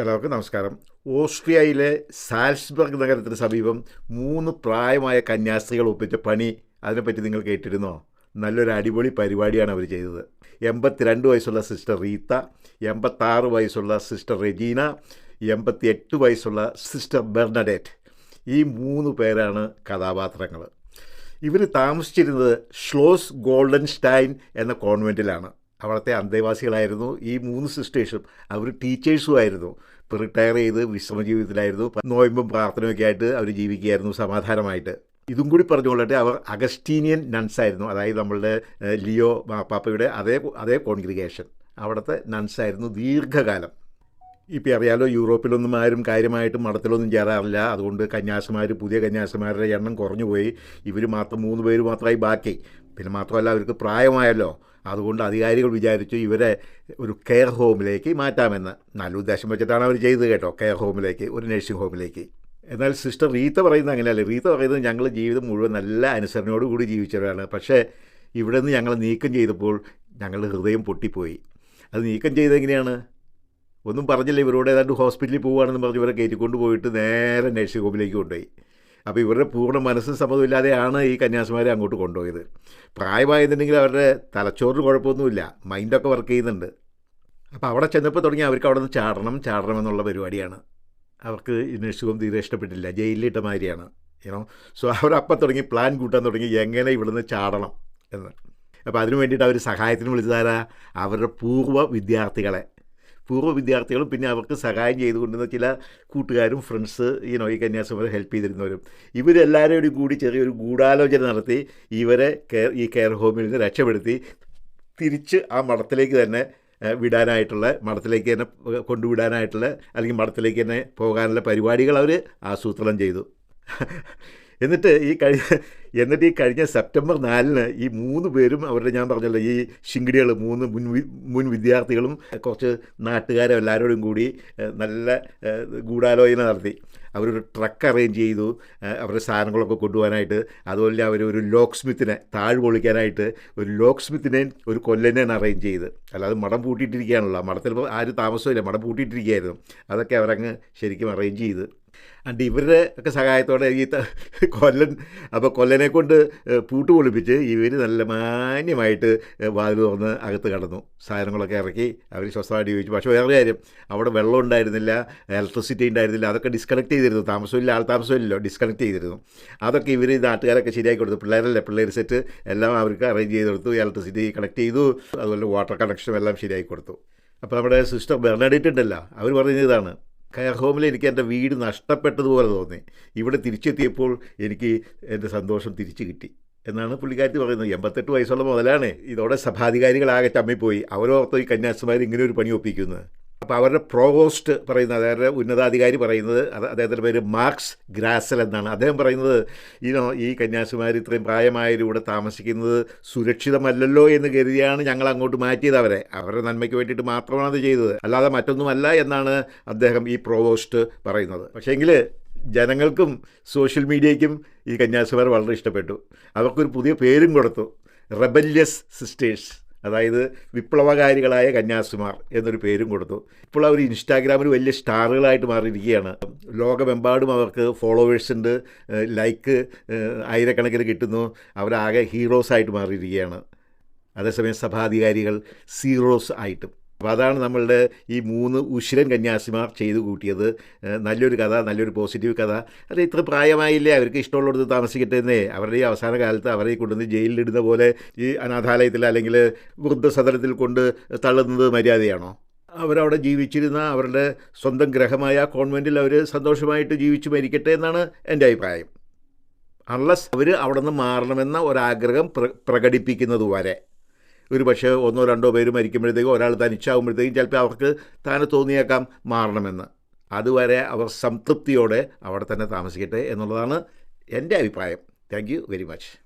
എല്ലാവർക്കും നമസ്കാരം. ഓസ്ട്രിയയിലെ സാൽസ്ബർഗ് നഗരത്തിന് സമീപം മൂന്ന് പ്രായമായ കന്യാസ്ത്രീകൾ ഒപ്പിച്ച പണി അതിനെപ്പറ്റി നിങ്ങൾ കേട്ടിരുന്നോ? നല്ലൊരു അടിപൊളി പരിപാടിയാണ് അവർ ചെയ്തത്. എൺപത്തിരണ്ട് വയസ്സുള്ള സിസ്റ്റർ റീത്ത എൺപത്താറ് വയസ്സുള്ള സിസ്റ്റർ റെജീന എൺപത്തി എട്ട് വയസ്സുള്ള സിസ്റ്റർ ബെർണഡേറ്റ്. ഈ മൂന്ന് പേരാണ് കഥാപാത്രങ്ങൾ ഇവർ താമസിച്ചിരുന്നത് ഷ്ലോസ് ഗോൾഡൻ സ്റ്റൈൻ എന്ന കോൺവെന്റിലാണ് അവിടുത്തെ അന്തേവാസികളായിരുന്നു. ഈ മൂന്ന് സിസ്റ്റേഴ്സും അവർ ടീച്ചേഴ്സും ആയിരുന്നു ഇപ്പോൾ റിട്ടയർ ചെയ്ത് വിശ്രമ ജീവിതത്തിലായിരുന്നു. നോയമ്പും പ്രാർത്ഥനയൊക്കെ ആയിട്ട് അവർ ജീവിക്കുകയായിരുന്നു സമാധാനമായിട്ട്. ഇതും കൂടി പറഞ്ഞുകൊള്ളട്ടെ അവർ അഗസ്റ്റീനിയൻ നൺസ് ആയിരുന്നു. അതായത് നമ്മളുടെ ലിയോ മാപ്പാപ്പയുടെ അതേ അതേ കോൺഗ്രിഗേഷൻ. അവിടുത്തെ നൺസ് ആയിരുന്നു ദീർഘകാലം. ഇപ്പോൾ അറിയാലോ യൂറോപ്പിലൊന്നും ആരും കാര്യമായിട്ട് മഠത്തിലൊന്നും ചേരാറില്ല. അതുകൊണ്ട് കന്യാസിമാർ പുതിയ കന്യാസിമാരുടെ എണ്ണം കുറഞ്ഞു പോയി ഇവർ മാത്രം മൂന്ന് പേര് മാത്രമായി ബാക്കി. പിന്നെ മാത്രമല്ല അവർക്ക് പ്രായമായല്ലോ. അതുകൊണ്ട് അധികാരികൾ വിചാരിച്ചു ഇവരെ ഒരു കെയർ ഹോമിലേക്ക് മാറ്റാമെന്ന്. നല്ല ഉദ്ദേശം വെച്ചിട്ടാണ് അവർ ചെയ്തത് കേട്ടോ കെയർ ഹോമിലേക്ക് ഒരു നഴ്സിംഗ് ഹോമിലേക്ക്. എന്നാൽ സിസ്റ്റർ റീത്ത പറയുന്നത് അങ്ങനെയല്ല? റീത്ത പറയുന്നത് ഞങ്ങൾ ജീവിതം മുഴുവൻ നല്ല അനുസരണയോടുകൂടി ജീവിച്ചവരാണ്. പക്ഷേ ഇവിടെ നിന്ന് ഞങ്ങൾ നീക്കം ചെയ്തപ്പോൾ ഞങ്ങളുടെ ഹൃദയം പൊട്ടിപ്പോയി. അത് നീക്കം ചെയ്തെങ്ങനെയാണ് ഒന്നും പറഞ്ഞില്ല ഇവരോട് ഏതാണ്ട് ഹോസ്പിറ്റലിൽ പോവുകയാണെന്ന് പറഞ്ഞ് ഇവരെ കയറ്റിക്കൊണ്ട് പോയിട്ട് നേരെ നഴ്സിംഗ് ഹോമിലേക്ക് കൊണ്ടുപോയി. അപ്പോൾ ഇവരുടെ പൂർണ മനസ്സും സമ്മതമില്ലാതെയാണ് ഈ കന്യാസിമാരെ അങ്ങോട്ട് കൊണ്ടുപോയത്. പ്രായമായെന്നുണ്ടെങ്കിൽ അവരുടെ തലച്ചോറിന് കുഴപ്പമൊന്നുമില്ല. മൈൻഡൊക്കെ വർക്ക് ചെയ്യുന്നുണ്ട്. അപ്പോൾ അവിടെ ചെന്നപ്പോൾ തുടങ്ങി അവർക്ക് അവിടെ നിന്ന് ചാടണം ചാടണം എന്നുള്ള പരിപാടിയാണ്. അവർക്ക് ഹോം തീരെ ഇഷ്ടപ്പെട്ടില്ല. ജയിലിലിട്ട മാതിരിയാണ്. ഏനോ സോ അവരപ്പം തുടങ്ങി പ്ലാൻ കൂട്ടാൻ തുടങ്ങി എങ്ങനെ ഇവിടുന്ന് ചാടണം എന്ന്. അപ്പോൾ അതിനു വേണ്ടിയിട്ട് അവർ സഹായത്തിന് വിളിച്ചതാരാ? അവരുടെ പൂർവ വിദ്യാർത്ഥികളെ. പൂർവ വിദ്യാർത്ഥികളും പിന്നെ അവർക്ക് സഹായം ചെയ്തുകൊണ്ടിരുന്ന ചില കൂട്ടുകാരും ഫ്രണ്ട്സ് ഈ ഈ കന്യാസ്വാമിയെ ഹെൽപ്പ് ചെയ്തിരുന്നവരും. ഇവരെല്ലാവരോടും കൂടി ചെറിയൊരു ഗൂഢാലോചന നടത്തി ഇവരെ കെയർ ഈ കെയർ ഹോമിൽ നിന്ന് രക്ഷപ്പെടുത്തി. തിരിച്ച് ആ മഠത്തിലേക്ക് തന്നെ വിടാനായിട്ടുള്ള മഠത്തിലേക്ക് തന്നെ കൊണ്ടുവിടാനായിട്ടുള്ള അല്ലെങ്കിൽ മഠത്തിലേക്ക് തന്നെ പോകാനുള്ള പരിപാടികൾ അവർ ആസൂത്രണം ചെയ്തു. എന്നിട്ട് ഈ കഴിഞ്ഞ എന്നിട്ട് ഈ കഴിഞ്ഞ സെപ്റ്റംബർ നാലിന് ഈ മൂന്ന് പേരും അവരുടെ ഞാൻ പറഞ്ഞല്ലോ ഈ ശിങ്കിടികൾ മൂന്ന് മുൻ മുൻ വിദ്യാർത്ഥികളും കുറച്ച് നാട്ടുകാരും എല്ലാവരോടും കൂടി നല്ല ഗൂഢാലോചന നടത്തി. അവരൊരു ട്രക്ക് അറേഞ്ച് ചെയ്തു അവരുടെ സാധനങ്ങളൊക്കെ കൊണ്ടുപോകാനായിട്ട്. അതുപോലെ അവർ ഒരു ലോക്ക് സ്മിത്തിനെ താഴ് പൊളിക്കാനായിട്ട് ഒരു ലോക്ക് സ്മിത്തിനെയും ഒരു കൊല്ലനെയാണ് അറേഞ്ച് ചെയ്ത്. അല്ലാതെ മടം പൂട്ടിയിട്ടിരിക്കുകയാണല്ലോ. മടത്തിൽ ആരും താമസമില്ല. മടം പൂട്ടിയിട്ടിരിക്കുകയായിരുന്നു. അതൊക്കെ അവരങ്ങ് ശരിക്കും അറേഞ്ച് ചെയ്ത്. അണ്ട് ഇവരുടെ ഒക്കെ സഹായത്തോടെ ഈ കൊല്ലൻ അപ്പോൾ കൊല്ലനെ കൊണ്ട് പൂട്ട് പൊളിപ്പിച്ച് ഇവർ നല്ല മാന്യമായിട്ട് വാതിൽ തുറന്ന് അകത്ത് കടന്നു. സാധനങ്ങളൊക്കെ ഇറക്കി അവർ സ്വസ്ഥമായിട്ട് ചോദിച്ചു പക്ഷേ വേറെ കാര്യം അവിടെ വെള്ളം ഉണ്ടായിരുന്നില്ല ഇലക്ട്രിസിറ്റി ഉണ്ടായിരുന്നില്ല അതൊക്കെ ഡിസ്കണക്ട് ചെയ്തിരുന്നു. താമസമില്ല ആൾ താമസമില്ലല്ലോ ഡിസ്കണക്ട് ചെയ്തിരുന്നു. അതൊക്കെ ഇവർ നാട്ടുകാരൊക്കെ ശരിയാക്കി കൊടുത്തു. പിള്ളേരല്ലേ പിള്ളേർ സെറ്റ് എല്ലാം അവർക്ക് അറേഞ്ച് ചെയ്ത് കൊടുത്തു ഇലക്ട്രിസിറ്റി കണക്ട് ചെയ്തു അതുപോലെ വാട്ടർ കണക്ഷനും എല്ലാം ശരിയാക്കി കൊടുത്തു. അപ്പോൾ നമ്മുടെ സിസ്റ്റർ ബെർണാഡിറ്റ് ഉണ്ടല്ലോ അവർ പറഞ്ഞ ഇതാണ്. കെയർ ഹോമിൽ എനിക്ക് എന്റെ വീട് നഷ്ടപ്പെട്ടതുപോലെ തോന്നി. ഇവിടെ തിരിച്ചെത്തിയപ്പോൾ എനിക്ക് എന്റെ സന്തോഷം തിരിച്ചു കിട്ടി എന്നാണ് പുള്ളിക്കാരത്തി പറയുന്നത്. എൺപത്തെട്ട് വയസ്സുള്ള മുതലാണ്. ഇതോടെ സഭാധികാരികളാകെ ചമ്മിപ്പോയി. അവരോർത്തോ ഈ കന്യാസുമാർ ഇങ്ങനെ ഒരു പണി ഒപ്പിക്കുന്നത്. അപ്പോൾ അവരുടെ പ്രോവോസ്റ്റ് പറയുന്നത് അതായത് ഉന്നതാധികാരി പറയുന്നത് അദ്ദേഹത്തിന്റെ പേര് മാർക്സ് ഗ്രാസൽ എന്നാണ്. അദ്ദേഹം പറയുന്നത് ഈനോ ഈ കന്യാസിമാർ ഇത്രയും പ്രായമായവരൂടെ താമസിക്കുന്നത് സുരക്ഷിതമല്ലല്ലോ എന്ന് കരുതിയാണ് ഞങ്ങൾ അങ്ങോട്ട് മാറ്റിയത് അവരെ. അവരുടെ നന്മയ്ക്ക് വേണ്ടിയിട്ട് മാത്രമാണ് അത് ചെയ്തത്. അല്ലാതെ മറ്റൊന്നുമല്ല എന്നാണ് അദ്ദേഹം ഈ പ്രോവോസ്റ്റ് പറയുന്നത്. പക്ഷേങ്കിൽ ജനങ്ങൾക്കും സോഷ്യൽ മീഡിയയ്ക്കും ഈ കന്യാസിമാർ വളരെ ഇഷ്ടപ്പെട്ടു. അവർക്കൊരു പുതിയ പേരും കൊടുത്തു. റെബല്യസ് സിസ്റ്റേഴ്സ് അതായത് വിപ്ലവകാരികളായ കന്യാസിമാർ എന്നൊരു പേരും കൊടുത്തു. ഇപ്പോൾ അവർ ഇൻസ്റ്റാഗ്രാമിൽ വലിയ സ്റ്റാറുകളായിട്ട് മാറിയിരിക്കുകയാണ്. ലോകമെമ്പാടും അവർക്ക് ഫോളോവേഴ്സ് ഉണ്ട്. ലൈക്ക് ആയിരക്കണക്കിന് കിട്ടുന്നു. അവരാകെ ഹീറോസായിട്ട് മാറിയിരിക്കുകയാണ്. അതേസമയം സഭാധികാരികൾ സീറോസ് ആയിട്ടും. അപ്പോൾ അതാണ് നമ്മളുടെ ഈ മൂന്ന് ഉശിരൻ കന്യാസിമാർ ചെയ്തു കൂട്ടിയത്. നല്ലൊരു കഥ നല്ലൊരു പോസിറ്റീവ് കഥ. അത് ഇത്ര പ്രായമായില്ലേ? അവർക്ക് ഇഷ്ടമുള്ളിടത്ത് താമസിക്കട്ടെ എന്നേ അവരുടെ ഈ അവസാന കാലത്ത് അവരെ കൊണ്ടുവന്ന് ജയിലിലിടുന്ന പോലെ ഈ അനാഥാലയത്തിൽ അല്ലെങ്കിൽ വൃദ്ധസദനത്തിൽ കൊണ്ട് തള്ളുന്നത് മര്യാദയാണോ? അവരവിടെ ജീവിച്ചിരുന്ന അവരുടെ സ്വന്തം ഗ്രഹമായ കോൺവെന്റിൽ അവർ സന്തോഷമായിട്ട് ജീവിച്ചു മരിക്കട്ടെ എന്നാണ് എന്റെ അഭിപ്രായം. അൺലസ് അവർ അവിടെ നിന്ന് മാറണമെന്ന ഒരാഗ്രഹം പ്ര പ്രകടിപ്പിക്കുന്നത് വരെ. ഒരു പക്ഷേ ഒന്നോ രണ്ടോ പേര് മരിക്കുമ്പോഴത്തേക്കും ഒരാൾ തനിച്ചാകുമ്പോഴത്തേക്കും ചിലപ്പോൾ അവർക്ക് താനെ തോന്നിയേക്കാം മാറണമെന്ന്. അതുവരെ അവർ സംതൃപ്തിയോടെ അവിടെ തന്നെ താമസിക്കട്ടെ എന്നുള്ളതാണ് എന്റെ അഭിപ്രായം. Thank very much